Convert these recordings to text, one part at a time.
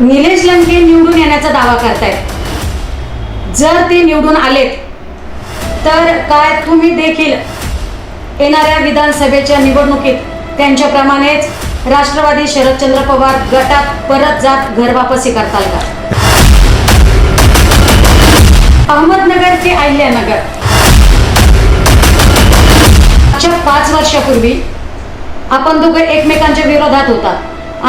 निलेश लंके निवडून येण्याचा दावा करतायत. जर ते निवडून आलेत तर काय तुम्ही देखील येणाऱ्या विधानसभेच्या निवडणुकीत त्यांच्याप्रमाणेच राष्ट्रवादी शरदचंद्र पवार गटात परत जात घर वापसी करताल का? अहमदनगर ते अहिल्यानगर. मागच्या पाच वर्षापूर्वी आपण दोघं एकमेकांच्या विरोधात होता.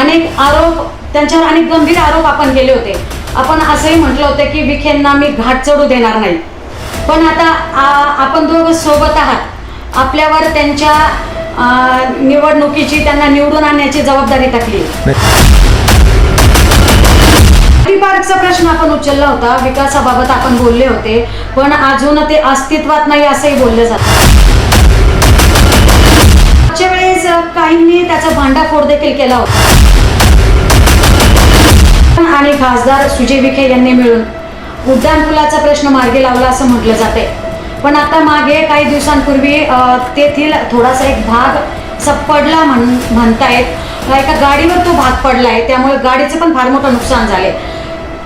अनेक आरोप त्यांच्यावर अनेक गंभीर आरोप आपण केले होते. आपण असंही म्हटलं होतं की विखेंना मी घाट चढू देणार नाही. पण आता आपण दोघं सोबत आहात. आपल्यावर त्यांच्या निवडणुकीची त्यांना निवडून आणण्याची जबाबदारी टाकली. पार्कचा प्रश्न आपण उचलला होता. विकासाबाबत आपण बोलले होते. पण अजून ते अस्तित्वात नाही असंही बोललं जातं. मागच्या वेळेस काहींनी त्याचा भांडाफोड देखील केला होता. आणि खासदार सुजय विखे यांनी मिळून. उड्डाणपुलाचा प्रश्न मार्गी लावला असं म्हटलं जाते पण आता मागे काही दिवसांपूर्वी तेथील थोडासा एक भाग सपडला पडला म्हण म्हणतायत एका गाडीवर तो भाग पडला आहे त्यामुळे गाडीचं पण फार मोठं नुकसान झाले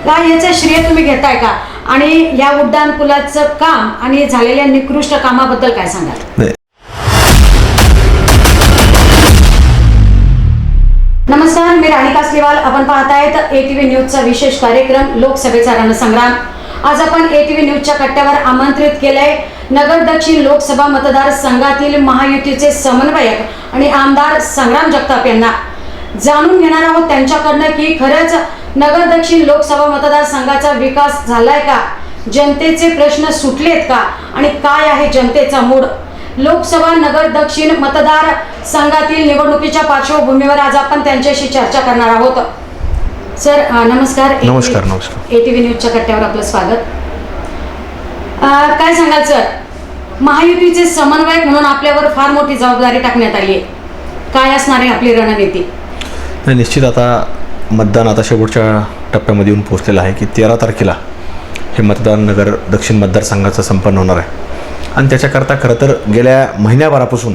का याचं श्रेय तुम्ही घेताय का? आणि या उड्डाणपुलाचं काम आणि झालेल्या निकृष्ट कामाबद्दल काय सांगाल? नमस्कार मी राणी कासलीवाल आपण पाहतायत ए टी व्ही न्यूजचा विशेष कार्यक्रम लोकसभेचा रणसंग्राम. आज आपण ए टी व्ही न्यूजच्या कट्ट्यावर आमंत्रित केलंय नगर दक्षिण लोकसभा मतदारसंघातील महायुतीचे समन्वयक आणि आमदार संग्राम जगताप यांना. जाणून घेणार आहोत त्यांच्याकडनं की खरंच नगर दक्षिण लोकसभा मतदारसंघाचा विकास झालाय का? जनतेचे प्रश्न सुटलेत का? आणि काय आहे जनतेचा मूड? लोकसभा नगर दक्षिण मतदार संघातील निवडणुकीच्या पार्श्वभूमीवर आज आपण त्यांच्याशी चर्चा करणार आहोत. सर नमस्कार. नमस्कार, नमस्कार. ए टी व्ही न्यूजच्या कट्ट्यावर आपलं स्वागत. काय सांगाल सर? महायुतीचे समन्वयक म्हणून आपल्यावर फार मोठी जबाबदारी टाकण्यात आली आहे. काय असणार आहे आपली रणनीती? नाही निश्चित आता मतदान आता शेवटच्या टप्प्यामध्ये येऊन पोहोचलेलं आहे की तेरा तारखेला हे मतदान नगर दक्षिण मतदारसंघाचं संपन्न होणार आहे. आणि त्याच्याकरता खरं तर गेल्या महिन्याभरापासून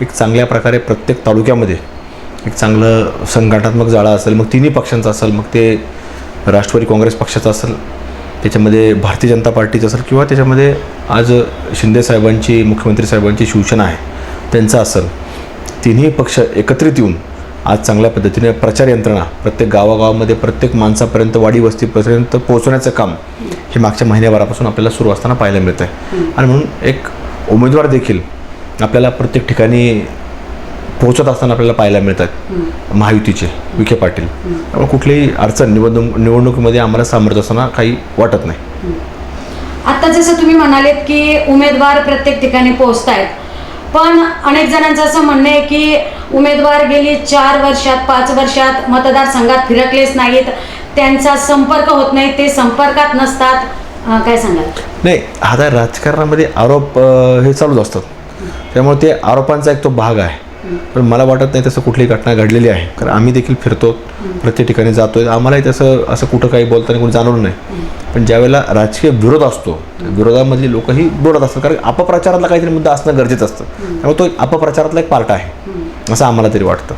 एक चांगल्या प्रकारे प्रत्येक तालुक्यामध्ये एक चांगलं संघटनात्मक जाळा असेल मग तिन्ही पक्षांचं असेल मग ते राष्ट्रवादी काँग्रेस पक्षाचं असेल त्याच्यामध्ये भारतीय जनता पार्टीचं असेल किंवा त्याच्यामध्ये आज शिंदे साहेबांची मुख्यमंत्री साहेबांची शिवसेना आहे त्यांचं असेल तिन्ही पक्ष एकत्रित येऊन आज चांगल्या पद्धतीने प्रचार यंत्रणा प्रत्येक गावागावामध्ये प्रत्येक माणसापर्यंत वाडी वस्तीपर्यंत पोहोचवण्याचं काम हे मागच्या महिन्याभरापासून आपल्याला सुरू असताना पाहायला मिळतं आहे आणि म्हणून एक उमेदवार देखील आपल्याला प्रत्येक ठिकाणी पोहोचत असताना आपल्याला पाहायला मिळतात. महायुतीचे विखे पाटील. त्यामुळे कुठलीही अडचण निवडणूक निवडणुकीमध्ये आम्हाला सामर्थ्य असताना काही वाटत नाही. आता जसं तुम्ही म्हणालेत की उमेदवार प्रत्येक ठिकाणी पोहोचतायत पण अनेक जणांचं असं म्हणणं आहे की उमेदवार गेली चार वर्षात पाच वर्षात मतदारसंघात फिरकलेच नाहीत. त्यांचा संपर्क होत नाही ते संपर्कात नसतात. काय सांगाल? नाही आता राजकारणामध्ये आरोप हे चालूच असतात. त्यामुळे ते आरोपांचा एक तो भाग आहे. पण मला वाटत नाही तसं कुठली घटना घडलेली आहे. कारण आम्ही देखील फिरतो प्रत्येक ठिकाणी जातोय. आम्हालाही तसं असं कुठं काही बोलताना कोणी जाणवलं नाही. पण ज्यावेळेला राजकीय विरोध असतो विरोधामधली लोकही बोलत असतात. कारण अपप्रचारातला काहीतरी मुद्दा असणं गरजेचं असतं. त्यामुळे तो अपप्रचारातला एक पार्ट आहे असं आम्हाला तरी वाटतं.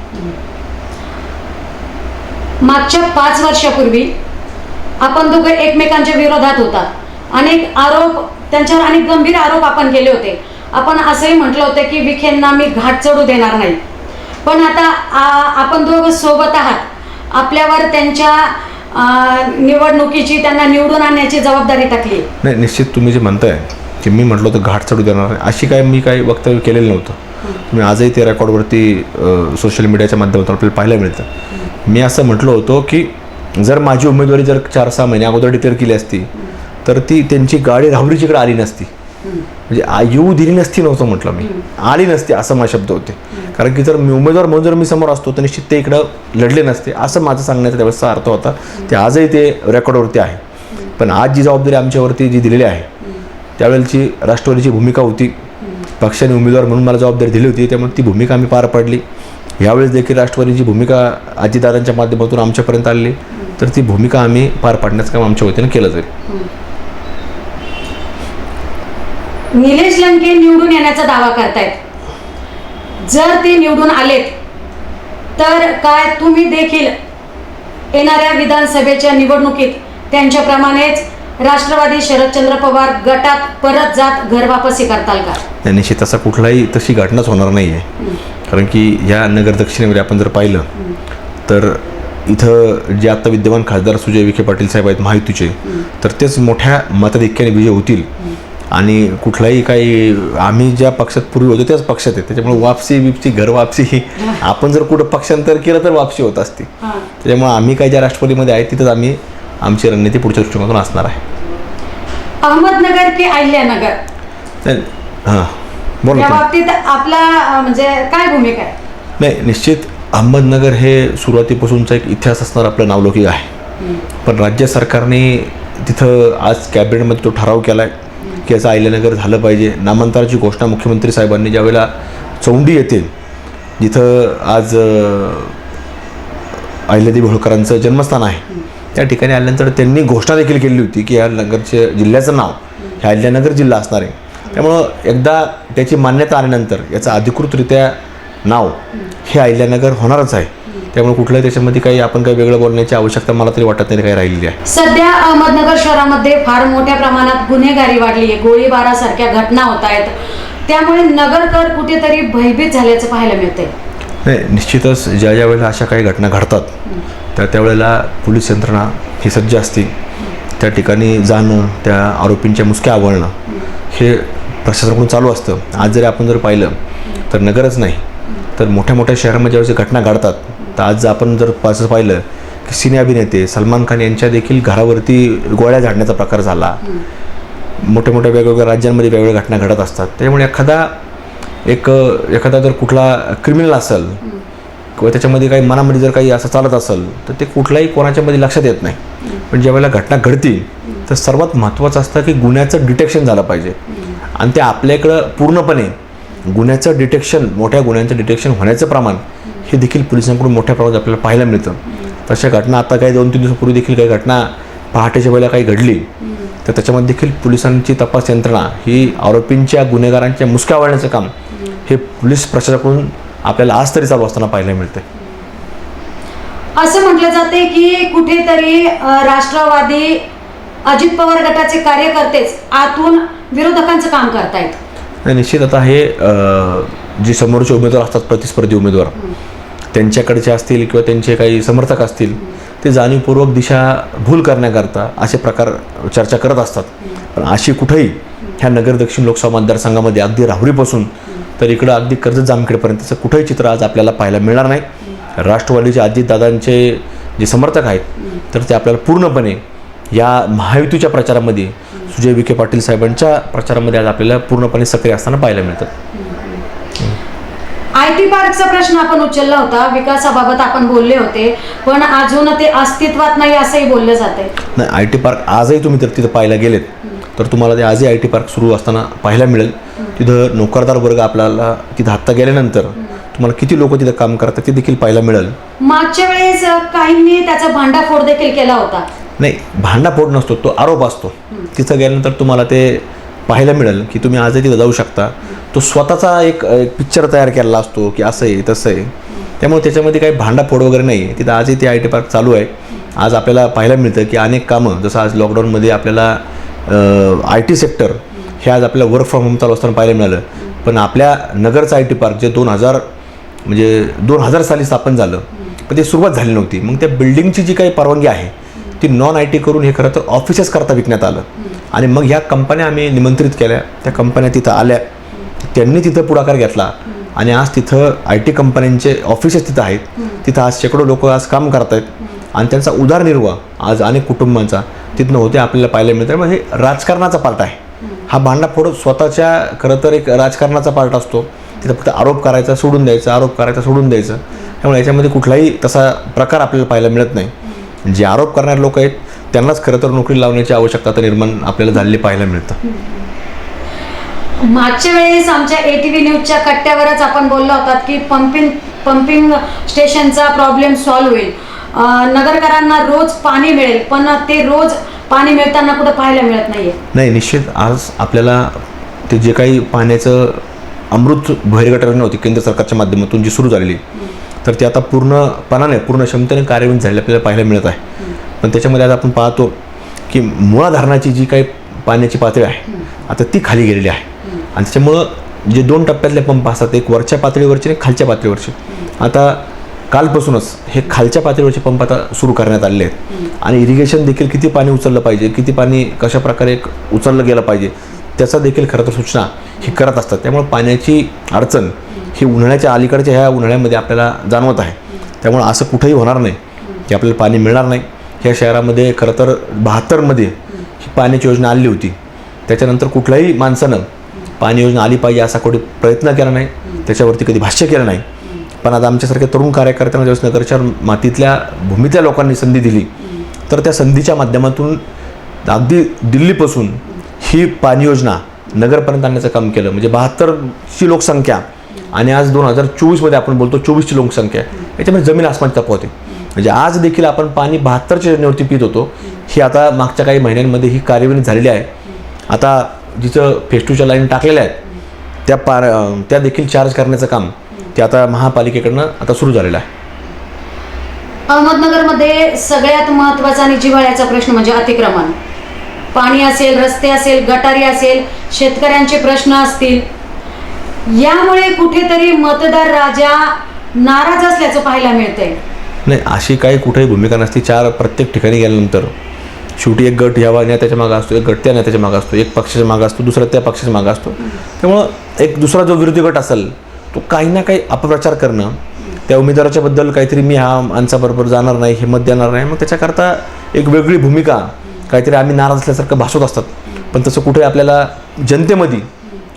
मागच्या पाच वर्षापूर्वी आपण दोघं एकमेकांच्या विरोधात होता. अनेक आरोप त्यांच्यावर अनेक गंभीर आरोप आपण केले होते. आपण असंही म्हटलं होतं की विखेंना मी घाट चढू देणार नाही. पण आता आपण दोघं सोबत आहात. आपल्यावर त्यांच्या निवडणुकीची त्यांना निवडून आणण्याची जबाबदारी टाकली. नाही निश्चित तुम्ही जे म्हणताय की मी म्हटलं होतं घाट चढू देणार नाही. अशी काय मी काही वक्तव्य केलेलं नव्हतं. तुम्ही आजही ते रेकॉर्डवरती सोशल मीडियाच्या माध्यमातून आपल्याला पाहायला मिळतं. मी असं म्हटलं होतं की जर माझी उमेदवारी जर चार सहा महिने अगोदर डिक्लेअर केली असती तर ती त्यांची गाडी राहुरीच्याकडे आली नसती. म्हणजे येऊ दिली नसती नव्हतं म्हटलं मी. आली नसती असं माझे शब्द होते. कारण की जर मी उमेदवार म्हणून जर मी समोर असतो तर निश्चित ते इकडं लढले नसते. असं माझं सांगण्याचा त्यावेळेसचा अर्थ होता. ते आजही ते रेकॉर्डवरती आहे. पण आज जी जबाबदारी आमच्यावरती जी दिलेली आहे त्यावेळेची राष्ट्रवादीची भूमिका होती पक्षाने उमेदवार म्हणून मला जबाबदारी दिली होती त्यामुळे ती भूमिका आम्ही पार पाडली. यावेळेस देखील राष्ट्रवादीची भूमिका अजितदादांच्या माध्यमातून आमच्यापर्यंत आली. तर ती भूमिका आम्ही पार पाडण्याचं काम आमच्या वतीनं केलं जाईल. निलेश लंके निवडून येण्याचा दावा करतायत. जर ते निवडून आलेत तर काय तुम्ही देखील येणाऱ्या विधानसभेच्या निवडणुकीत त्यांच्याप्रमाणेच राष्ट्रवादी शरदचंद्र पवार गटात परत जात घर वापसी करताल का? निश्चित असा कुठलाही तशी घटनाच होणार नाही आहे कारण की या नगर दक्षिणेमध्ये आपण जर पाहिलं तर इथं जे आता विद्यमान खासदार सुजय विखे पाटील साहेब आहेत महायुतीचे तर तेच मोठ्या मताधिक्याने विजय होतील. आणि कुठलाही काही आम्ही ज्या पक्षात पूर्वी होतो त्याच पक्षात आहे. त्याच्यामुळे वापसी बिपसी घर वापसी ही आपण जर कुठं पक्षांतर केलं तर वापसी होत असते. त्याच्यामुळे आम्ही काही ज्या राष्ट्रवादीमध्ये आहे तिथंच आम्ही आमची रणनीती पुढच्या दृष्टिकोनातून असणार आहे. अहमदनगर की अहिल्यानगर? हां. बोला. बाबतीत आपला म्हणजे काय भूमिका आहे? नाही निश्चित अहमदनगर हे सुरुवातीपासूनचा एक इतिहास असणार आपलं नावलौकिक आहे. पण राज्य सरकारने तिथं आज कॅबिनेटमध्ये तो ठराव केला आहे की याचं अहिल्यानगर झालं पाहिजे. नामांतराची घोषणा मुख्यमंत्री साहेबांनी ज्यावेळेला चौंडी येते जिथं आज अहिल्यादेवी होळकरांचं जन्मस्थान आहे त्या ठिकाणी आल्यानंतर त्यांनी घोषणा देखील केली होती की या नगरचे जिल्ह्याचं नाव हे अहिल्यानगर जिल्हा असणार आहे. त्यामुळं एकदा त्याची मान्यता आल्यानंतर याचं अधिकृतरित्या नाव हे अहिल्यानगर होणारच आहे. त्यामुळे कुठल्याही त्याच्यामध्ये काही आपण काही वेगळं बोलण्याची आवश्यकता मला तरी वाटत नाही काही राहिलेली आहे. सध्या अहमदनगर शहरामध्ये फार मोठ्या प्रमाणात गुन्हेगारी वाढली आहे गोळीबारासारख्या घटना होत आहेत. त्यामुळे नगरकर कुठेतरी भयभीत झाल्याचं पाहायला मिळतंय. नाही निश्चितच ज्या ज्या वेळेला अशा काही घटना घडतात त्या त्यावेळेला पोलीस यंत्रणा ही सज्ज असते. त्या ठिकाणी जाणं त्या आरोपींच्या मुसक्या आवळणं हे प्रशासनाकडून चालू असतं. आज जरी आपण जर पाहिलं तर नगरच नाही. तर मोठ्या मोठ्या शहरामध्ये ज्यावेळेस घटना घडतात तर आज आपण जर पास पाहिलं की सिने अभिनेते सलमान खान यांच्या देखील घरावरती गोळ्या झाडण्याचा प्रकार झाला. मोठ्या मोठ्या वेगवेगळ्या राज्यांमध्ये वेगवेगळ्या घटना घडत असतात. त्यामुळे एखादा एक एखादा जर कुठला क्रिमिनल असेल किंवा त्याच्यामध्ये काही मनामध्ये जर काही असं चालत असेल तर ते कुठल्याही कोणाच्यामध्ये लक्षात येत नाही. पण ज्यावेळेला घटना घडतील तर सर्वात महत्त्वाचं असतं की गुन्ह्याचं डिटेक्शन झालं पाहिजे. आणि ते आपल्या इकडं पूर्णपणे गुन्ह्याचं डिटेक्शन मोठ्या गुन्ह्यांचं डिटेक्शन होण्याचं प्रमाण हे देखील पोलिसांकडून मोठ्या प्रमाणात आपल्याला पाहायला मिळतं. तशा घटना आता काही दोन तीन दिवसापूर्वी देखील काही घटना पहाटेच्या वेळेला काही घडली तर त्याच्यामध्ये देखील पोलिसांची तपास यंत्रणा ही आरोपींच्या गुन्हेगारांच्या मुसक्या वाळण्याचं काम हे पोलीस प्रशासनाकडून आपल्याला आज तरी चालू असताना पाहायला मिळते असं म्हटलं जाते की कुठेतरी राष्ट्रवादी अजित पवार गटाचे कार्यकर्तेच आतून विरोधकांचं काम करतायत. निश्चित आता हे जे समोरचे उमेदवार असतात प्रतिस्पर्धी उमेदवार त्यांच्याकडचे असतील किंवा त्यांचे काही समर्थक असतील ते जाणीवपूर्वक दिशा भूल करण्याकरता असे प्रकार चर्चा करत असतात. पण अशी कुठेही ह्या नगर दक्षिण लोकसभा मतदारसंघामध्ये अगदी राहुरीपासून तर इकडं अगदी कर्ज जामखेडपर्यंतचं कुठंही चित्र आज आपल्याला पाहायला मिळणार नाही. राष्ट्रवादीचे अजितदादांचे जे समर्थक आहेत तर ते आपल्याला पूर्णपणे या महायुतीच्या प्रचारामध्ये सुजय विखे पाटील साहेबांच्या प्रचारामध्ये आज आपल्याला पूर्णपणे सक्रिय असताना पाहायला मिळतात. आय टी पार्कचा प्रश्न आपण उचलला होता. विकासाबाबत आपण बोलले होते. पण अजून ते अस्तित्वात नाही असंही बोललं जाते नाही आय टी पार्क आजही तुम्ही जर तिथं पाहायला गेलेत. तर तुम्हाला ते आजही आय टी पार्क सुरू असताना पाहायला मिळेल. तिथं नोकरदार वर्ग आपल्याला तिथं आत्ता गेल्यानंतर तुम्हाला किती लोक तिथं काम करतात ते देखील पाहायला मिळेल. मागच्या वेळेस काहींनी त्याचा भांडाफोड देखील केला होता. नाही भांडाफोड नसतो तो आरोप असतो. तिथं गेल्यानंतर तुम्हाला ते पाहायला मिळेल की तुम्ही आजही तिथं जाऊ शकता. तो स्वतःचा एक एक पिक्चर तयार केलेला असतो की असं आहे तसं आहे. त्यामुळे त्याच्यामध्ये काही भांडाफोड वगैरे नाही आहे. तिथं आजही ते आय टी पार्क चालू आहे. आज आपल्याला पाहायला मिळतं की अनेक कामं जसं आज लॉकडाऊनमध्ये आपल्याला आय टी सेक्टर हे आज आपल्याला वर्क फ्रॉम होम चालू असताना पाहायला मिळालं. पण आपल्या नगरचं आय टी पार्क जे दोन हजार म्हणजे दोन हजार साली स्थापन झालं पण ते सुरुवात झाली नव्हती. मग त्या बिल्डिंगची जी काही परवानगी आहे ती नॉन आय टी करून हे खरं तर ऑफिसेस करता विकण्यात आलं. आणि मग ह्या कंपन्या आम्ही निमंत्रित केल्या. त्या कंपन्या तिथं आल्या. त्यांनी तिथं पुढाकार घेतला. आणि आज तिथं आय टी कंपन्यांचे ऑफिसेस तिथं आहेत. तिथं आज शेकडो लोक आज काम करत आहेत आणि त्यांचा उदारनिर्वाह आज अनेक कुटुंबांचा तिथनं होते आपल्याला पाहायला मिळतं मग हे राजकारणाचा पार्ट आहे. हा भांडाफोड स्वतःच्या खरं तर एक राजकारणाचा पार्ट असतो. तिथं फक्त आरोप करायचा सोडून द्यायचा आरोप करायचा सोडून द्यायचं. त्यामुळे याच्यामध्ये कुठलाही तसा प्रकार आपल्याला पाहायला मिळत नाही. जे आरोप करणारे लोक आहेत त्यांनाच खरं तर नोकरी लावण्याची आवश्यकता निर्माण आपल्याला झालेली पाहायला मिळतं. मागच्या वेळेस आमच्या ए टी व्ही न्यूजच्या कट्ट्यावरच आपण बोललो होतात की पंपिंग पंपिंग स्टेशनचा प्रॉब्लेम सॉल्व्ह होईल. नगरकरांना रोज पाणी मिळेल पण ते रोज पाणी मिळताना कुठं पाहायला मिळत नाहीये. नाही निश्चित आज आपल्याला ते जे काही पाण्याचं अमृत बहिर्गटर नव्हती केंद्र सरकारच्या माध्यमातून जी सुरू झालेली तर ते आता पूर्णपणाने पूर्ण क्षमतेने कार्यान्वित झालेले आपल्याला पाहायला मिळत आहे. पण त्याच्यामध्ये आज आपण पाहतो की मुळा धरणाची जी काही पाण्याची पातळी आहे आता ती खाली गेलेली आहे. आणि त्याच्यामुळं जे दोन टप्प्यातले पंप असतात एक वरच्या पातळीवरचे आणि खालच्या पातळीवरचे. आता कालपासूनच हे खालच्या पातळीवरचे पंप आता सुरू करण्यात आलेले आहेत. आणि इरिगेशन देखील किती पाणी उचललं पाहिजे किती पाणी कशा प्रकारे उचललं गेलं पाहिजे त्याचा देखील खरं तर सूचना हे करत असतात. त्यामुळे पाण्याची अडचण ही उन्हाळ्याच्या अलीकडच्या ह्या उन्हाळ्यामध्ये आपल्याला जाणवत आहे. त्यामुळे असं कुठंही होणार नाही की आपल्याला पाणी मिळणार नाही. ह्या शहरामध्ये खरं तर बहात्तरमध्ये ही पाण्याची योजना आली होती. त्याच्यानंतर कुठल्याही माणसानं पाणी योजना आली पाहिजे असा कोणी प्रयत्न केला नाही. त्याच्यावरती कधी भाष्य केलं नाही. पण आता आमच्यासारख्या तरुण कार्यकर्त्यांना ज्यावेळेस नगरच्या मातीतल्या भूमीतल्या लोकांनी संधी दिली तर त्या संधीच्या माध्यमातून अगदी दिल्लीपासून ही पाणी योजना नगरपर्यंत आणण्याचं काम केलं. म्हणजे बहात्तरची लोकसंख्या आणि आज दोन हजार चोवीसमध्ये आपण बोलतो चोवीसची लोकसंख्या. याच्यामध्ये जमीन आसमान तफावत होते म्हणजे आज देखील आपण पाणी बहात्तरच्या योजनेवरती पित होतो. ही आता मागच्या काही महिन्यांमध्ये ही कार्यवाही झालेली आहे. आता जिचं फेस्टूच्या लाईन टाकलेल्या आहेत त्या पार त्या देखील चार्ज करण्याचं काम ते आता महापालिकेकडनं आता सुरू झालेलं आहे. अहमदनगरमध्ये सगळ्यात महत्त्वाचा आणि जिव्हाळ्याचा प्रश्न म्हणजे अतिक्रमण. पाणी असेल रस्ते असेल गटारी असेल शेतकऱ्यांचे प्रश्न असतील. यामुळे कुठेतरी मतदार राजा नाराज असल्याचं पाहायला मिळतंय. नाही अशी काही कुठेही भूमिका नसती. चार प्रत्येक ठिकाणी गेल्यानंतर शेवटी एक गट ह्या नेत्याच्या मागं असतो एक गट त्या नेत्याच्या मागं असतो एक पक्षाच्या मागं असतो दुसरा त्या पक्षाच्या मागं असतो. त्यामुळं एक दुसरा जो विरोधी गट असेल तो काही ना काही अपप्रचार करणं त्या उमेदवाराच्या बद्दल काहीतरी मी हा माणसाबरोबर जाणार नाही हे मत देणार नाही. मग त्याच्याकरता एक वेगळी भूमिका काहीतरी आम्ही नाराज असल्यासारखं भासवत असतात. पण तसं कुठे आपल्याला जनतेमध्ये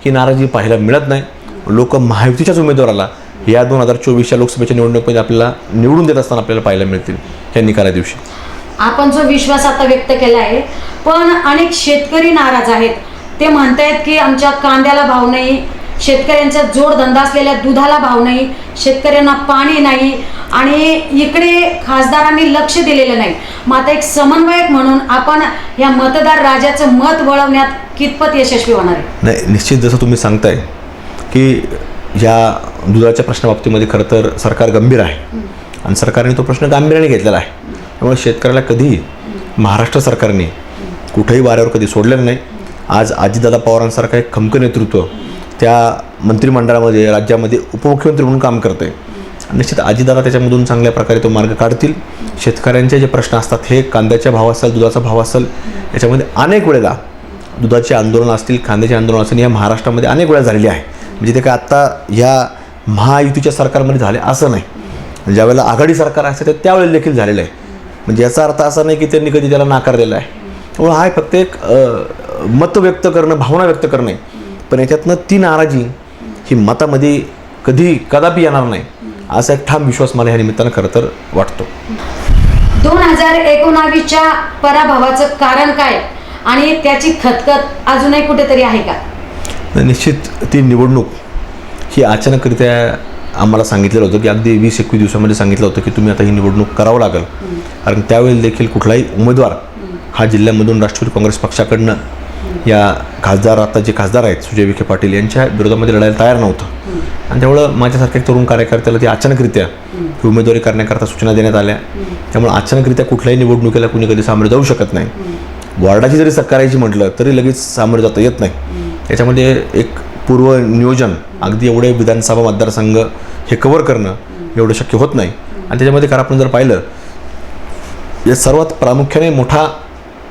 ही नाराजी पाहायला मिळत नाही. लोक महायुतीच्याच उमेदवाराला या दोन हजार चोवीसच्या लोकसभेच्या निवडणुकीमध्ये आपल्याला निवडून देत असताना आपल्याला पाहायला मिळतील या निकाला दिवशी. आपण जो विश्वास आता व्यक्त केला आहे पण अनेक शेतकरी नाराज आहेत. ते म्हणतायत की आमच्या कांद्याला भाव नाही शेतकऱ्यांचा जोडधंदा असलेल्या दुधाला भाव नाही शेतकऱ्यांना पाणी नाही आणि इकडे खासदारांनी लक्ष दिलेलं नाही. मग आता एक समन्वयक म्हणून आपण या मतदार राजाचं मत वळवण्यात कितपत यशस्वी होणार आहे? नाही निश्चित जसं तुम्ही सांगताय की ह्या दुधाच्या प्रश्नाबाबतीमध्ये खरं तर सरकार गंभीर आहे. आणि सरकारने तो प्रश्न गांभीर्याने घेतलेला आहे. त्यामुळे शेतकऱ्याला कधी महाराष्ट्र सरकारने कुठेही वाऱ्यावर कधी सोडलेलं नाही. आज अजितदादा पवारांसारखं एक खमक नेतृत्व त्या मंत्रिमंडळामध्ये राज्यामध्ये उपमुख्यमंत्री म्हणून काम करतं आहे निश्चित अजितदादा त्याच्यामधून चांगल्या प्रकारे तो मार्ग काढतील. शेतकऱ्यांचे जे प्रश्न असतात हे कांद्याच्या भाव असेल दुधाचा भाव असेल याच्यामध्ये अनेक वेळेला दुधाचे आंदोलन असतील कांद्याचे आंदोलन असतील या महाराष्ट्रामध्ये अनेक वेळा झालेली आहे. म्हणजे ते काय आत्ता ह्या महायुतीच्या सरकारमध्ये झाले असं नाही. ज्यावेळेला आघाडी सरकार असते ते त्यावेळेला देखील झालेलं आहे. म्हणजे याचा अर्थ असा नाही की त्यांनी कधी त्याला नाकार दिला आहे. त्यामुळे हा फक्त एक मत व्यक्त करणं भावना व्यक्त करणं आहे. पण याच्यातनं ती नाराजी ही मतामध्ये कधी कदापि येणार नाही असा एक ठाम विश्वास मला ह्या निमित्तानं खरं तर वाटतो. दोन हजार एकोणावीसच्या पराभवाचं कारण काय? आणि त्याची खतखत अजूनही कुठेतरी आहे का? तर निश्चित ती निवडणूक ही अचानकरित्या आम्हाला सांगितलेलं होतं की अगदी वीस एकवीस दिवसामध्ये सांगितलं होतं की तुम्ही आता ही निवडणूक करावं लागेल. कारण त्यावेळी देखील कुठलाही उमेदवार हा जिल्ह्यामधून राष्ट्रवादी काँग्रेस पक्षाकडनं या खासदार आता जे खासदार आहेत सुजय विखे पाटील यांच्या विरोधामध्ये लढायला तयार नव्हतं. आणि त्यामुळं माझ्यासारख्या तरुण कार्यकर्त्याला ती अचानकरित्या ही उमेदवारी करण्याकरता सूचना देण्यात आल्या. त्यामुळे अचानकरित्या कुठल्याही निवडणुकीला कुणी कधी सामोरं जाऊ शकत नाही. वॉर्डाची जरी स- करायची म्हटलं तरी लगेच सामोरं जाता येत नाही. याच्यामध्ये एक पूर्व नियोजन अगदी एवढे विधानसभा मतदारसंघ हे कव्हर करणं एवढं शक्य होत नाही. आणि त्याच्यामध्ये खरं आपण जर पाहिलं या सर्वात प्रामुख्याने मोठा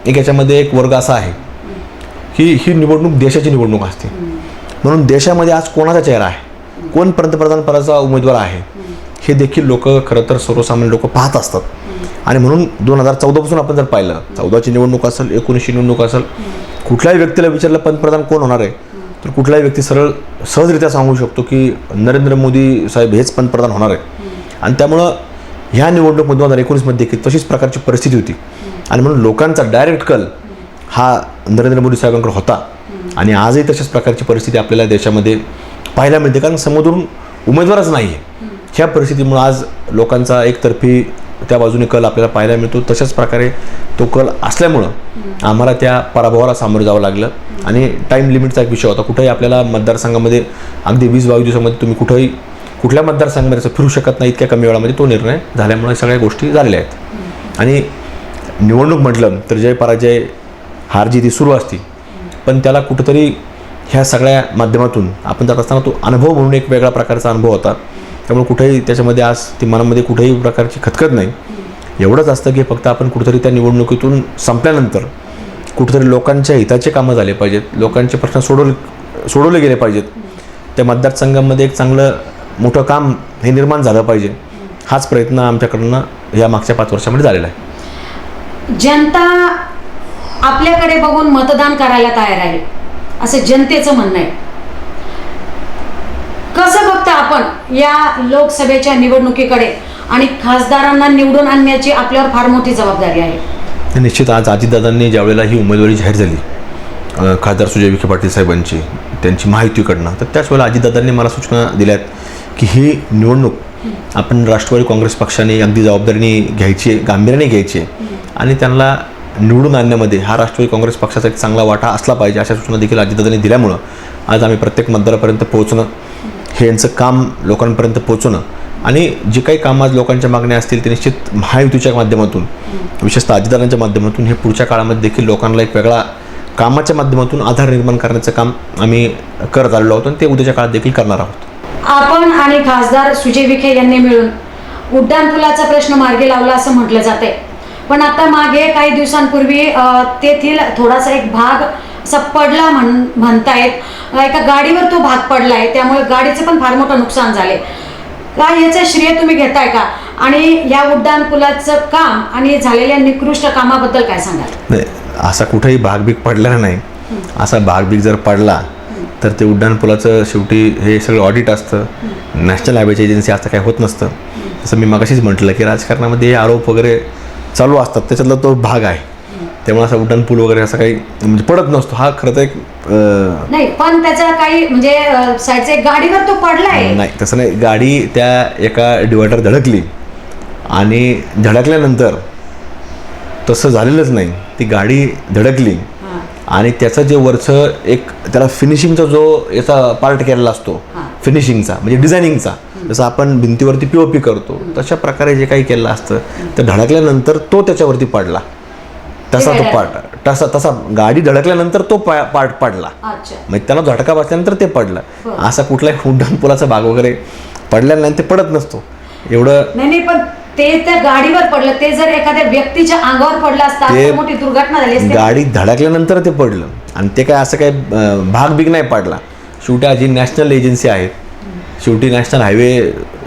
एक याच्यामध्ये एक वर्ग असा आहे की ही निवडणूक देशाची निवडणूक असते. म्हणून देशामध्ये आज कोणाचा चेहरा आहे? कोण पंतप्रधान पदाचा उमेदवार आहे? हे देखील लोक खरं तर सर्वसामान्य लोक पाहत असतात. आणि म्हणून दोन हजार चौदापासून आपण जर पाहिलं चौदाची निवडणूक असेल एकोणीसशे निवडणूक असेल कुठल्याही व्यक्तीला विचारलं पंतप्रधान कोण होणार आहे? तर कुठलाही व्यक्ती सरळ सहजरित्या सांगू शकतो की नरेंद्र मोदी साहेब हेच पंतप्रधान होणार आहे आणि त्यामुळं ह्या निवडणूक दोन हजार एकोणीसमध्ये देखील तशीच प्रकारची परिस्थिती होती. आणि म्हणून लोकांचा डायरेक्ट कल हा नरेंद्र मोदी साहेबांकडे होता. आणि आजही तशाच प्रकारची परिस्थिती आपल्याला देशामध्ये पाहायला मिळते. कारण समोरून उमेदवारच नाही आहे ह्या परिस्थितीमुळे आज लोकांचा एकतर्फी त्या बाजूने कल आपल्याला पाहायला मिळतो. तशाच प्रकारे तो कल असल्यामुळं आम्हाला त्या पराभवाला सामोरं जावं लागलं. आणि टाईम लिमिटचा एक विषय होता. कुठंही आपल्याला मतदारसंघामध्ये अगदी वीस बावीस दिवसामध्ये तुम्ही कुठंही कुठल्या मतदारसंघामध्ये असं फिरू शकत नाही इतक्या कमी वेळामध्ये तो निर्णय झाल्यामुळे सगळ्या गोष्टी झालेल्या आहेत. आणि निवडणूक म्हटलं तर जय पराजय हार जी ती सुरू असते. पण त्याला कुठंतरी ह्या सगळ्या माध्यमातून आपण जात असताना तो अनुभव म्हणून एक वेगळा प्रकारचा अनुभव होता. त्यामुळे कुठेही त्याच्यामध्ये आज ती मनामध्ये कुठेही प्रकारची खतखत नाही. एवढंच असतं की फक्त आपण कुठेतरी त्या निवडणुकीतून संपल्यानंतर कुठेतरी लोकांच्या हिताचे कामं झाले पाहिजेत. लोकांचे प्रश्न सोडवले सोडवले गेले पाहिजेत. त्या मतदारसंघामध्ये एक चांगलं मोठं काम हे निर्माण झालं पाहिजे. हाच प्रयत्न आमच्याकडनं या मागच्या पाच वर्षामध्ये झालेला आहे. जनता आपल्याकडे बघून मतदान करायला तयार आहे. असं जनतेचं म्हणणं आहे. कसं बघता आपण या लोकसभेच्या निवडणुकीकडे आणि खासदारांना निवडून आणण्याची आपल्यावर फार मोठी जबाबदारी आहे. निश्चित आज अजितदादांनी ज्यावेळेला ही उमेदवारी जाहीर झाली खासदार सुजय विखे पाटील साहेबांची त्यांची माहितीकडनं तर त्याच वेळेला अजितदादांनी मला सूचना दिल्यात की ही निवडणूक आपण राष्ट्रवादी काँग्रेस पक्षाने अगदी जबाबदारीने घ्यायची आहे गांभीर्याने घ्यायची आहे आणि त्यांना निवडून आणण्यामध्ये हा राष्ट्रवादी काँग्रेस पक्षाचा एक चांगला वाटा असला पाहिजे अशा सूचना देखील अजितदादांनी दिल्यामुळं आज आम्ही प्रत्येक मतदारापर्यंत पोहोचणं हे यांचं काम लोकांपर्यंत पोहोचणं आणि जे काही काम लोकांच्या मागण्या असतील ते निश्चित महायुतीच्या माध्यमातून विशेषतः अजितदारांच्या माध्यमातून हे पुढच्या काळामध्ये देखील लोकांना एक वेगळा कामाच्या माध्यमातून आधार निर्माण करण्याचं काम आम्ही करत आलेलो आहोत आणि ते उद्याच्या काळात देखील करणार आहोत. आपण आणि खासदार सुजय विखे यांनी मिळून उड्डाणपुलाचा प्रश्न मार्गी लावला असं म्हटलं जाते पण आता मागे काही दिवसांपूर्वी तेथील थोडासा एक भाग असा पडला म्हण म्हणतायत. एका गाडीवर तो भाग पडला आहे त्यामुळे गाडीचं पण फार मोठं नुकसान झाले काय याचं श्रेय तुम्ही घेताय का? आणि या उड्डाणपुलाचं काम आणि झालेल्या निकृष्ट कामाबद्दल काय सांगाल? असा कुठेही भागबीग पडलेला नाही. असा भागबीग जर पडला तर ते उड्डाणपुलाचं शेवटी हे सगळं ऑडिट असतं. नॅशनल हायवेची एजन्सी असं काही होत नसतं. जसं मी मगाशीच म्हटलं की राजकारणामध्ये हे आरोप वगैरे चालू असतात. त्याच्यातला तो भाग आहे. त्यामुळे असा उड्डाणपूल वगैरे असा काही म्हणजे पडत नसतो. हा खरं तर एक अं, नाही पण त्याचा काही म्हणजे अ, साईडचा एक गाडीवर तो पडलाय. नाही तसं नाही. गाडी त्या एका डिवायडर धडकली आणि धडकल्यानंतर तसं झालेलंच नाही. ती गाडी धडकली हा. आणि त्याचं जे वरचं एक त्याला फिनिशिंगचा जो याचा पार्ट केलेला असतो हां. फिनिशिंगचा म्हणजे डिझायनिंगचा जसं आपण भिंतीवरती पी ओ पी करतो तशा प्रकारे जे काही केलेलं असतं तर धडकल्यानंतर तो त्याच्यावरती पडला. तसा तो पार्ट तसा तसा गाडी धडकल्यानंतर तो पा पार्ट पडला. मग त्याला झटका बसल्यानंतर ते पडलं. बरं. असा कुठलाही उड्डाण पुलाचा भाग वगैरे पडलेला नाही ते पडत नसतो. एवढं नाही नाही पण ते त्या गाडीवर पडलं. ते जर एखाद्या व्यक्तीच्या अंगावर पडलं असतं मोठी दुर्घटना झाली असती. गाडी धडकल्यानंतर ते पडलं. आणि ते काय असं काही भाग बिग नाही पडला. शेवटी जी नॅशनल एजन्सी आहेत. शेवटी नॅशनल हायवे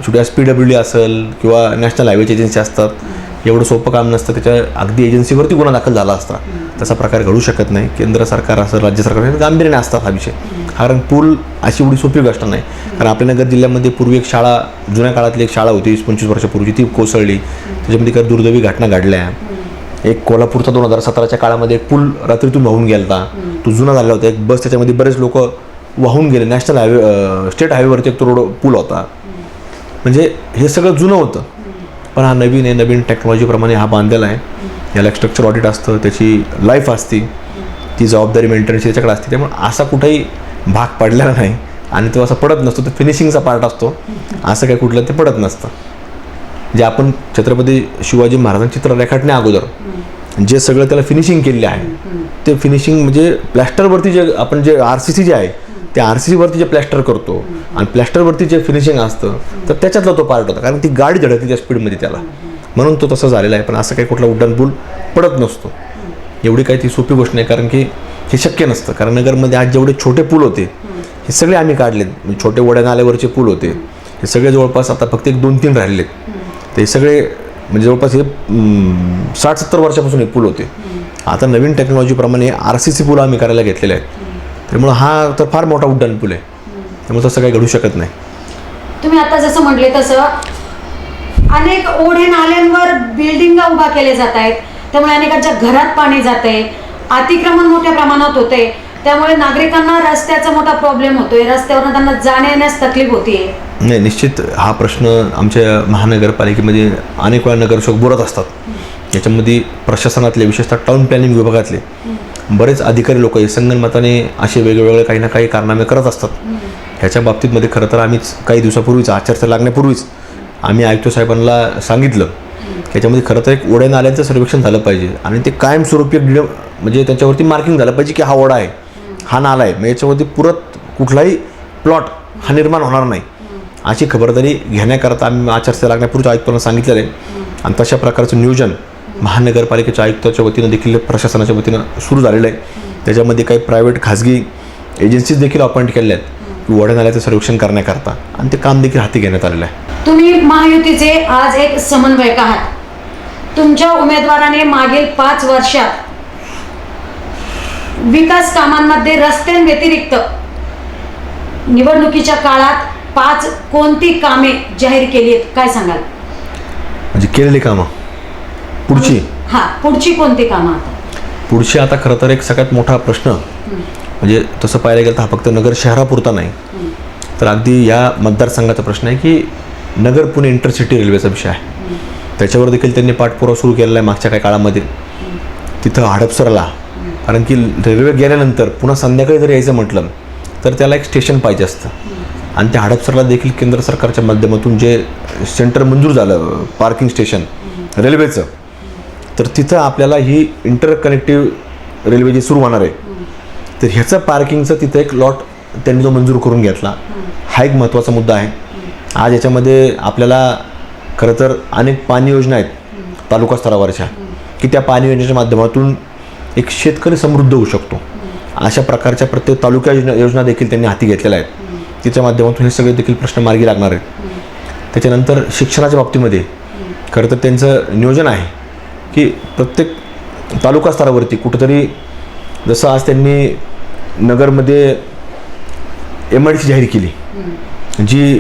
शेवटी आज पी डब्ल्यू डी असेल किंवा नॅशनल हायवेची एजन्सी असतात. एवढं सोपं काम नसतं. त्याच्या अगदी एजन्सीवरती गुन्हा दाखल झाला असता. तसा प्रकार घडू शकत नाही. केंद्र सरकार असं राज्य सरकार गांभीर्याने असतात हा विषय. कारण पूल अशी एवढी सोपी गोष्ट नाही. कारण आपल्या नगर जिल्ह्यामध्ये पूर्वी एक शाळा जुन्या काळातली एक शाळा होती वीस पंचवीस वर्षापूर्वी ती कोसळली. त्याच्यामध्ये काही दुर्दैवी घटना घडल्या. एक कोल्हापूरचा दोन हजार सतराच्या काळामध्ये एक पूल रात्रीतून वाहून गेला तो जुना झाला होता. एक बस त्याच्यामध्ये बरेच लोक वाहून गेले. नॅशनल हायवे स्टेट हायवेवरती एक तो रोड पूल होता. म्हणजे हे सगळं जुनं होतं. पण हा नवीन आहे नवीन टेक्नॉलॉजीप्रमाणे हा बांधलेला आहे. याला एक स्ट्रक्चर ऑडिट असतं त्याची लाईफ असती. ती जबाबदारी मेंटेनन्स त्याच्याकडे असते. त्यामुळे असा कुठेही भाग पडलेला नाही. आणि तो असा पडत नसतो तो फिनिशिंगचा पार्ट असतो. असं काही कुठलं ते पडत नसतं. जे आपण छत्रपती शिवाजी महाराजांची चित्र रेखाटण्या अगोदर जे सगळं त्याला फिनिशिंग केलेले आहे. ते फिनिशिंग म्हणजे प्लॅस्टरवरती जे आपण जे आर सी सी जे आहे ते आर सी सीवरती जे प्लॅस्टर करतो आणि प्लॅस्टरवरती जे फिनिशिंग असतं तर त्याच्यातला तो पार्ट होता. कारण ती गाडी धडकली त्या स्पीडमध्ये त्याला. म्हणून तो तसा झालेला आहे. पण असं काही कुठला उड्डाणपूल पडत नसतो. एवढी काही ती सोपी गोष्ट नाही कारण की हे शक्य नसतं. कारण नगरमध्ये आज जेवढे छोटे पूल होते हे सगळे आम्ही काढलेत. म्हणजे छोटे वड्या नाल्यावरचे पूल होते. हे सगळे जवळपास आता फक्त एक दोन तीन राहिलेत. ते हे सगळे म्हणजे जवळपास हे साठ सत्तर वर्षापासून हे पूल होते. आता नवीन टेक्नॉलॉजीप्रमाणे आर सी सी पूल आम्ही करायला घेतलेले आहेत. त्यामुळं हा तर फार मोठा उड्डाण पूल आहे. त्यामुळे तसं काही घडू शकत नाही. तुम्ही आता जसं म्हटले तसं अनेक ओढे नाल्यांवर बिल्डिंग उभा केले जात आहेत. त्यामुळे अनेकांच्या घरात पाणी जाते अतिक्रमण मोठ्या प्रमाणात होते त्यामुळे नागरिकांना रस्त्याचा मोठा प्रॉब्लेम होतोय. रस्त्यावरून त्यांना जाण्या येण्यास तकलीफ होतीये. नाही निश्चित हा प्रश्न आमच्या महानगरपालिकेमध्ये अनेक वेळा नगरसेवक बोलत असतात. याच्यामध्ये प्रशासनातले विशेषतः टाउन प्लॅनिंग विभागातले बरेच अधिकारी लोक संगनमताने असे वेगवेगळे काही ना काही कारनामे करत असतात. ह्याच्या बाबतीतमध्ये खरं तर आम्हीच काही दिवसापूर्वीच आचारसंहिता लागण्यापूर्वीच आम्ही आयुक्त साहेबांना सांगितलं. त्याच्यामध्ये खरं तर एक ओढ्या नाल्यांचं सर्वेक्षण झालं पाहिजे आणि ते कायमस्वरूपी म्हणजे त्याच्यावरती मार्किंग झालं पाहिजे की हा ओढा आहे हा नाला आहे. मग याच्यावरती पुरत कुठलाही प्लॉट हा निर्माण होणार नाही. अशी खबरदारी घेण्याकरता आम्ही आचारसंहिता लागण्यापूर्वीच आयुक्तांना सांगितलेलं आहे. आणि तशा प्रकारचं नियोजन महानगरपालिकेच्या आयुक्ताच्या वतीनं देखील प्रशासनाच्या वतीनं सुरू झालेलं आहे. त्याच्यामध्ये काही प्रायव्हेट खाजगी एजन्सीज देखील अपॉइंट केल्या आहेत. की ओढ्या नाल्याचं सर्वेक्षण करण्याकरता. आणि ते काम देखील हाती घेण्यात आलेलं आहे. तुम्ही महायुतीचे आज एक समन्वयक आहात. तुमच्या उमेदवाराने मागील पाच वर्षात विकास कामांमध्ये रस्त्यांव्यतिरिक्त निवडणुकीच्या काळात पाच कोणती कामे जाहीर केली आहेत? काय सांगाल? म्हणजे केलेली कामं? पुढची? हा पुढची कोणती कामं आता? पुढची आता खरं तर एक सगळ्यात मोठा प्रश्न. म्हणजे तसं पाहायला गेलं तर हा फक्त नगर शहरापुरता नाही. तर अगदी या मतदारसंघाचा प्रश्न आहे की नगर पुणे इंटरसिटी रेल्वेचा विषय आहे. त्याच्यावर देखील त्यांनी पाठपुरावा सुरू केलेला आहे मागच्या काही काळामध्ये. तिथं हडपसरला. कारण की रेल्वे गेल्यानंतर पुन्हा संध्याकाळी जर यायचं म्हटलं तर त्याला एक स्टेशन पाहिजे असतं. आणि त्या हडपसरला देखील केंद्र सरकारच्या माध्यमातून जे सेंटर मंजूर झालं पार्किंग स्टेशन रेल्वेचं तर तिथं आपल्याला ही इंटरकनेक्टिव्ह रेल्वे जी सुरू होणार आहे तर ह्याचं पार्किंगचं तिथं एक लॉट त्यांनी जो मंजूर करून घेतला हा एक महत्त्वाचा मुद्दा आहे. आज याच्यामध्ये आपल्याला खरं तर अनेक पाणी योजना आहेत तालुका स्तरावरच्या की त्या पाणी योजनेच्या माध्यमातून एक शेतकरी समृद्ध होऊ शकतो. अशा प्रकारच्या प्रत्येक तालुका योजना योजना देखील त्यांनी हाती घेतलेल्या आहेत. तिच्या माध्यमातून हे सगळे देखील प्रश्न मार्गी लागणार आहेत. त्याच्यानंतर शिक्षणाच्या बाबतीमध्ये खरं तर त्यांचं नियोजन आहे की प्रत्येक तालुका स्तरावरती कुठंतरी जसं आज त्यांनी नगरमध्ये एम आय डी सी जाहीर केली जी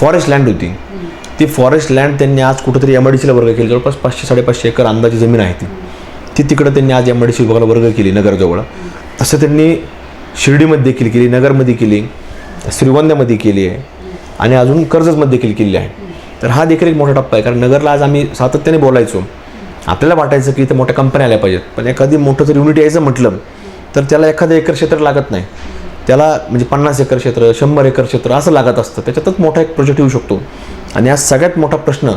फॉरेस्ट लँड होती ती फॉरेस्ट लँड त्यांनी आज कुठंतरी एम आय डी सीला वर्ग केली जवळपास पाचशे साडेपाचशे एकर अंदाजी जमीन आहे ती. ती तिकडं त्यांनी आज एम आय डी सी विभागाला वर्ग केली नगरजवळ. तसं त्यांनी शिर्डीमध्ये देखील केली नगरमध्ये केली श्रीगोंद्यामध्ये केली आहे. आणि अजून कर्जतमध्ये देखील केली आहे. तर हा देखील एक मोठा टप्पा आहे. कारण नगरला आज आम्ही सातत्याने बोलायचो. आपल्याला वाटायचं की इथं मोठ्या कंपन्या आल्या पाहिजेत. पण एखादी मोठं जर युनिट यायचं म्हटलं तर त्याला एखादं एकर क्षेत्र लागत नाही. त्याला म्हणजे पन्नास एकर क्षेत्र शंभर एकर क्षेत्र असं लागत असतं. त्याच्यातच मोठा एक प्रोजेक्ट येऊ शकतो. आणि आज सगळ्यात मोठा प्रश्न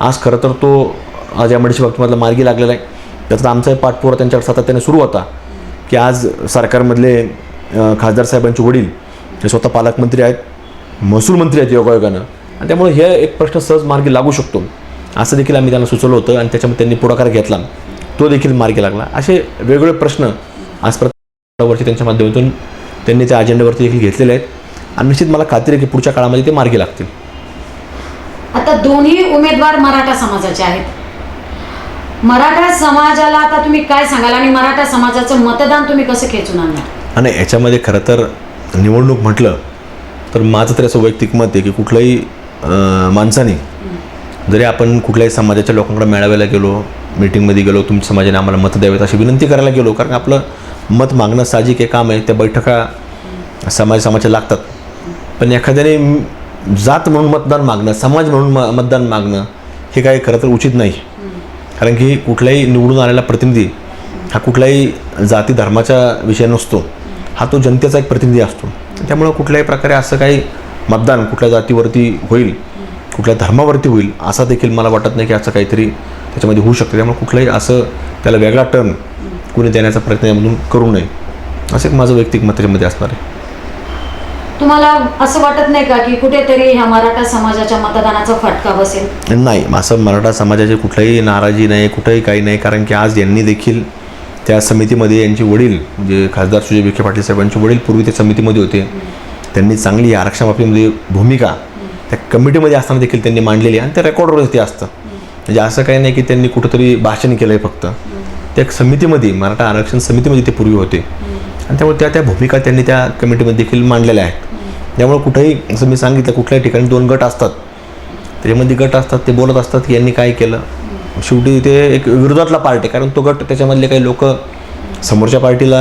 आज खरं तर तो आज या मेडिसी बाबतीमधला मार्गी लागलेला आहे. त्याचा आमचा पाठपुरा त्यांच्यावर सातत्याने सुरू होता की आज सरकारमधले खासदार साहेबांचे वडील हे स्वतः पालकमंत्री आहेत महसूल मंत्री आहेत योगायोगानं आणि त्यामुळे हे एक प्रश्न सहज मार्गी लागू शकतो. असं देखील आम्ही त्यांना सुचवलं होतं आणि त्याच्यामध्ये त्यांनी पुढाकार घेतला. तो देखील मार्गी लागला. असे वेगवेगळे प्रश्न आज वर्षी त्यांच्या माध्यमातून त्यांनी त्या अजेंड्यावरती देखील घेतलेले आहेत. आणि निश्चित मला खात्री आहे की पुढच्या काळामध्ये ते मार्गी लागतील. आता दोन्ही उमेदवार मराठा समाजाचे आहेत. मराठा समाजाला आता तुम्ही काय सांगाल? आणि मराठा समाजाचं मतदान तुम्ही कसं खेचून आणणार? आणि याच्यामध्ये खरं तर निवडणूक म्हटलं तर माझं तरी असं वैयक्तिक मत आहे की कुठल्याही अं, माणसाने. जरी आपण कुठल्याही समाजाच्या लोकांकडे मेळाव्याला गेलो मीटिंगमध्ये गेलो तुमच्या समाजाने आम्हाला मत द्यावेत अशी विनंती करायला गेलो कारण आपलं मत मागणं साहजिक हे काम आहे त्या बैठका समाज समाजाच्या लागतात. पण एखाद्याने जात म्हणून मतदान मागणं समाज म्हणून म मतदान मागणं हे काही खरं तर उचित नाही. कारण की कुठलाही निवडून आलेला प्रतिनिधी हा कुठल्याही जाती धर्माचा विषय नसतो. हा तो जनतेचा एक प्रतिनिधी असतो. त्यामुळं कुठल्याही प्रकारे असं काही मतदान कुठल्या जातीवरती होईल कुठल्या धर्मावरती होईल असा देखील मला वाटत नाही की असं काहीतरी त्याच्यामध्ये होऊ शकतं. त्यामुळे कुठलंही असं त्याला वेगळा टर्न कुणी देण्याचा प्रयत्न यामधून करू नये. असं एक माझं वैयक्तिक मत त्याच्यामध्ये असणार आहे. तुम्हाला असं वाटत नाही का की कुठेतरी ह्या मराठा समाजाच्या मतदानाचा फटका बसेल? नाही असं मराठा समाजाची कुठल्याही नाराजी नाही कुठंही काही नाही कारण की आज यांनी देखील त्या समितीमध्ये यांचे वडील म्हणजे खासदार सुजय विखे पाटील साहेबांचे वडील पूर्वी त्या समितीमध्ये होते. त्यांनी चांगली आरक्षण बाबतीमध्ये म्हणजे भूमिका त्या कमिटीमध्ये असताना देखील त्यांनी मांडलेली आहे आणि त्या रेकॉर्डवरच ते असतं. म्हणजे असं काही नाही की त्यांनी कुठंतरी भाषण केलं आहे फक्त. त्या एक समितीमध्ये मराठा आरक्षण समितीमध्ये ते पूर्वी होते. आणि त्यामुळे त्या त्या भूमिका त्यांनी त्या कमिटीमध्ये देखील मांडलेल्या आहेत. त्यामुळे कुठेही असं मी सांगितलं कुठल्याही ठिकाणी दोन गट असतात. त्याच्यामध्ये गट असतात ते बोलत असतात की यांनी काय केलं. शेवटी ते एक विरोधातला पार्ट आहे कारण तो गट त्याच्यामधले काही लोक समोरच्या पार्टीला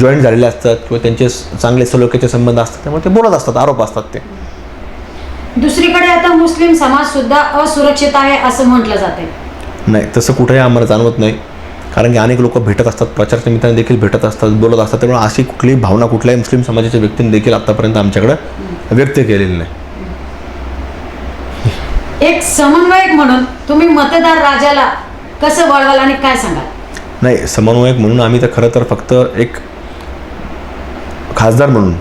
जॉईन झालेले असतात किंवा त्यांचे चांगले सलोख्याचे संबंध असतात त्यामुळे ते बोलत असतात आरोप असतात ते. दुसरीकडे आता मुस्लिम समाज सुद्धा असुरक्षित आहे असं म्हटलं जाते. नाही तसं कुठेही आम्हाला जाणवत नाही. कारण की अनेक लोक भेटत असतात प्रचार निमित्ताने देखील भेटत असतात बोलत असतात. त्यामुळे अशी कुठलीही भावना कुठल्याही मुस्लिम समाजाच्या व्यक्तीने देखील आतापर्यंत आमच्याकडं व्यक्त केलेली नाही. एक समन्वयक म्हणून तुम्ही मतदार राजाला कसं वळवाल आणि काय सांगाल? नाही समन्वयक म्हणून आम्ही तर खरं तर फक्त एक खासदार म्हणून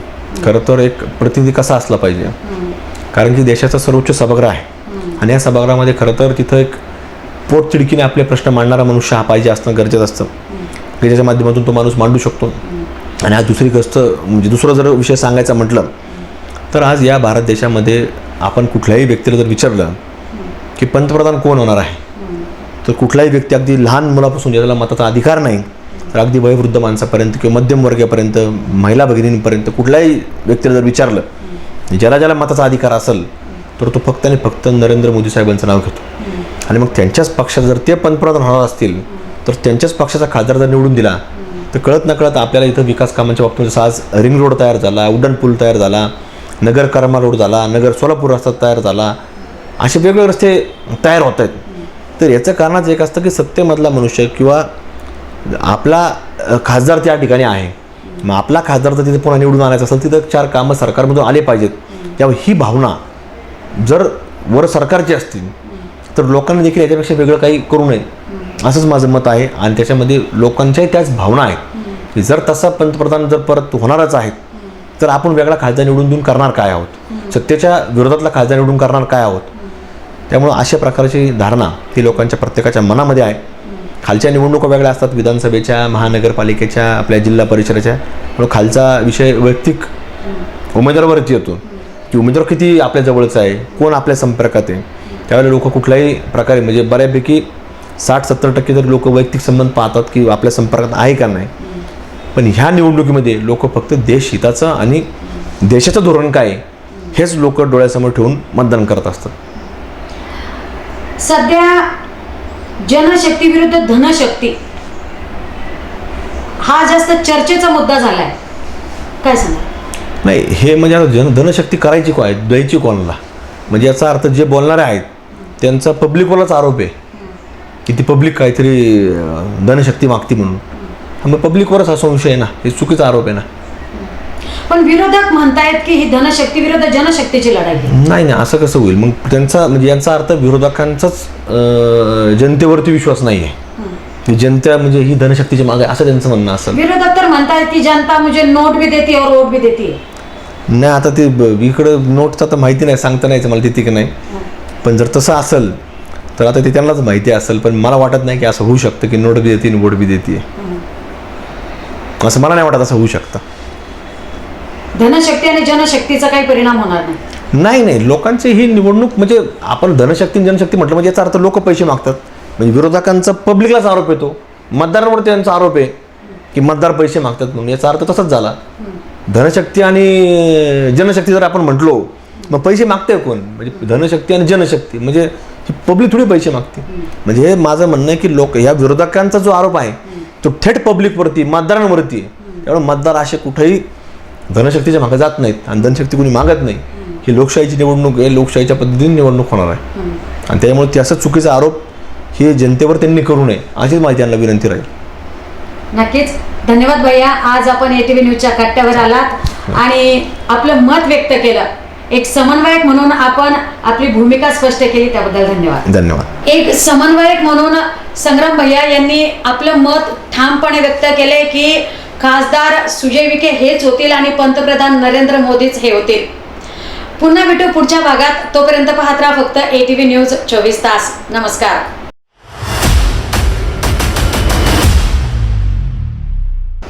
खरं तर एक प्रतिनिधी कसा असला पाहिजे. कारण की देशाचा सर्वोच्च सभागृह आहे. आणि या सभागृहामध्ये खरं तर तिथं एक पोटतिडकीने आपले प्रश्न मांडणारा मनुष्य हा पाहिजे असणं गरजेचं असतं. की ज्याच्या माध्यमातून तो माणूस मांडू शकतो. आणि आज दुसरी गोष्ट म्हणजे दुसरा जर विषय सांगायचा म्हटलं तर आज या भारत देशामध्ये आपण कुठल्याही व्यक्तीला जर विचारलं की पंतप्रधान कोण होणार आहे? तर कुठलाही व्यक्ती अगदी लहान मुलापासून ज्याला मताचा अधिकार नाही तर अगदी वयोवृद्ध माणसापर्यंत किंवा मध्यमवर्गापर्यंत महिला भगिनींपर्यंत कुठल्याही व्यक्तीला जर विचारलं ज्याला ज्याला मताचा अधिकार असेल तर तो फक्त आणि फक्त नरेंद्र मोदी साहेबांचं नाव घेतो. आणि मग त्यांच्याच पक्षात जर ते पंतप्रधान होणार असतील तर त्यांच्याच पक्षाचा खासदार जर निवडून दिला तर कळत नकळत आपल्याला इथं विकास कामांच्या बाबतीत जसं आज रिंग रोड तयार झाला उड्डाण पूल तयार झाला नगर कर्मा रोड झाला नगर सोलापूर रस्ता तयार झाला असे वेगवेगळे रस्ते तयार होत आहेत. तर याचं कारणच एक असतं की सत्तेमधला मनुष्य किंवा आपला खासदार त्या ठिकाणी आहे. मग आपला खासदार जर तिथे पुन्हा निवडून आणायचं असेल तिथं चार कामं सरकारमधून आले पाहिजेत. त्यामुळे ही भावना जर वर सरकारची असतील तर लोकांनी देखील याच्यापेक्षा वेगळं काही करू नये. असंच माझं मत आहे. आणि त्याच्यामध्ये लोकांच्याही त्याच भावना आहेत. की जर तसा पंतप्रधान जर परत होणारच आहेत तर आपण वेगळा खासदार निवडून देऊन करणार काय आहोत? सत्तेच्या विरोधातला खासदार निवडून करणार काय आहोत? त्यामुळं अशा प्रकारची धारणा ही लोकांच्या प्रत्येकाच्या मनामध्ये आहे. खालच्या निवडणुका वेगळ्या असतात विधानसभेच्या महानगरपालिकेच्या आपल्या जिल्हा परिषदेच्या. म्हणून खालचा विषय वैयक्तिक उमेदवारावरती येतो. की उमेदवार किती आपल्या जवळचा आहे कोण आपल्या संपर्कात आहे. त्यावेळेला लोक कुठल्याही प्रकारे म्हणजे बऱ्यापैकी साठ सत्तर टक्के तरी लोक वैयक्तिक संबंध पाहतात की आपल्या संपर्कात आहे का नाही. पण ह्या निवडणुकीमध्ये लोक फक्त देश हिताचं आणि देशाचं धोरण काय आहे, हेच लोक डोळ्यासमोर ठेवून मतदान करत असतात. सध्या जनशक्ती विरुद्ध धनशक्ती हा जास्त चर्चेचा मुद्दा झालाय. काय सांगा नाही हे म्हणजे आता जन धनशक्ती करायची कोण आहे? द्यायची कोणाला? म्हणजे याचा अर्थ जे बोलणारे आहेत त्यांचा पब्लिकवरच आरोप आहे की ती पब्लिक काहीतरी धनशक्ती मागती म्हणून. मग पब्लिकवरच हा संशय आहे ना? हे चुकीचा आरोप आहे ना? पण विरोधक म्हणतायत की ही धनशक्ती विरुद्ध जनशक्तीची लढाई आहे. नाही नाही असं कसं होईल? मग त्यांचा म्हणजे यांचा अर्थ विरोधकांचाच अं, जनतेवरती विश्वास नाही आहे जनता म्हणजे ही धनशक्तीची माग आहे असं त्यांचं म्हणणं असेल. विरोधक तर म्हणतायत की जनता मुझे नोट भी देती और वोट भी देती. नाही आता ते ब- इकडं नोटचं तर माहिती नाही सांगता नाही मला तिथे की नाही. पण जर तसं असेल तर आता ते त्यांनाच माहिती असेल पण मला वाटत नाही की असं होऊ शकतं की नोट बी देते वोट बी देते असं मला नाही वाटत असं होऊ शकतं. धनशक्ती आणि जनशक्तीचा काही परिणाम होणार नाही. नाही नाही. लोकांची ही निवडणूक म्हणजे आपण धनशक्ती आणि जनशक्ती म्हटलं म्हणजे याचा अर्थ लोक पैसे मागतात. म्हणजे विरोधकांचा पब्लिकलाच आरोप येतो. मतदारांवर त्यांचा आरोप आहे की मतदार पैसे मागतात म्हणून. याचा अर्थ तसाच झाला. धनशक्ती आणि जनशक्ती जर आपण म्हटलो मग पैसे मागते कोण? म्हणजे धनशक्ती आणि जनशक्ती. म्हणजे पब्लिक थोडी पैसे मागते. म्हणजे हे माझं म्हणणं आहे की लोक या विरोधकांचा जो आरोप आहे तो थेट पब्लिकवरती मतदारांवरती आहे. त्यामुळे मतदार असे कुठेही धनशक्तीच्या मागे जात नाहीत आणि धनशक्ती कोणी मागत नाही. ही लोकशाहीची निवडणूक आहे लोकशाहीच्या पद्धतीने निवडणूक होणार आहे. आणि त्यामुळे ते असं चुकीचा आरोप हे जनतेवर त्यांनी करू नये अशीच माझी त्यांना विनंती राहील. नक्कीच. धन्यवाद भैया. आज आपण एटीव्ही न्यूजच्या कट्ट्यावर आलात आणि आपलं मत व्यक्त केलं. एक समन्वयक म्हणून आपण आपली भूमिका स्पष्ट केली त्याबद्दल धन्यवाद. धन्यवाद. एक समन्वयक म्हणून संग्राम भैया यांनी आपलं मत ठामपणे व्यक्त केले की खासदार सुजय विखे हेच होतील आणि पंतप्रधान नरेंद्र मोदीच हे होतील. पुन्हा भेटू पुढच्या भागात. तोपर्यंत पाहत राहा फक्त ए टी व्ही न्यूज चोवीस तास. नमस्कार.